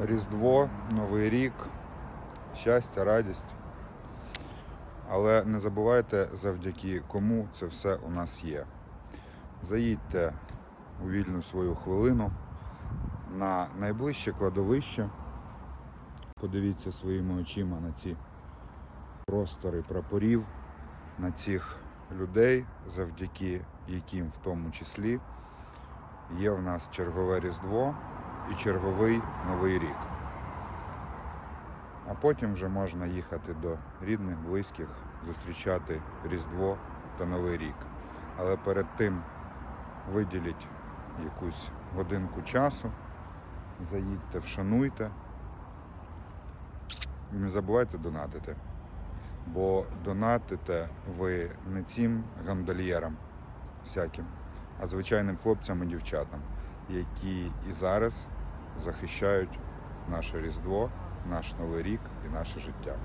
Різдво, Новий рік, щастя, радість. Але не забувайте, завдяки кому це все у нас є. Заїдьте у вільну свою хвилину на найближче кладовище. Подивіться своїми очима на ці простори прапорів, на цих людей, завдяки яким в тому числі є в нас чергове Різдво і черговий Новий рік. А потім вже можна їхати до рідних, близьких, зустрічати Різдво та Новий рік. Але перед тим виділіть якусь годинку часу, заїдьте, вшануйте. І не забувайте донатити. Бо донатите ви не цим гандальєрам всяким, а звичайним хлопцям і дівчатам, які і зараз захищають наше Різдво, наш Новий рік і наше життя.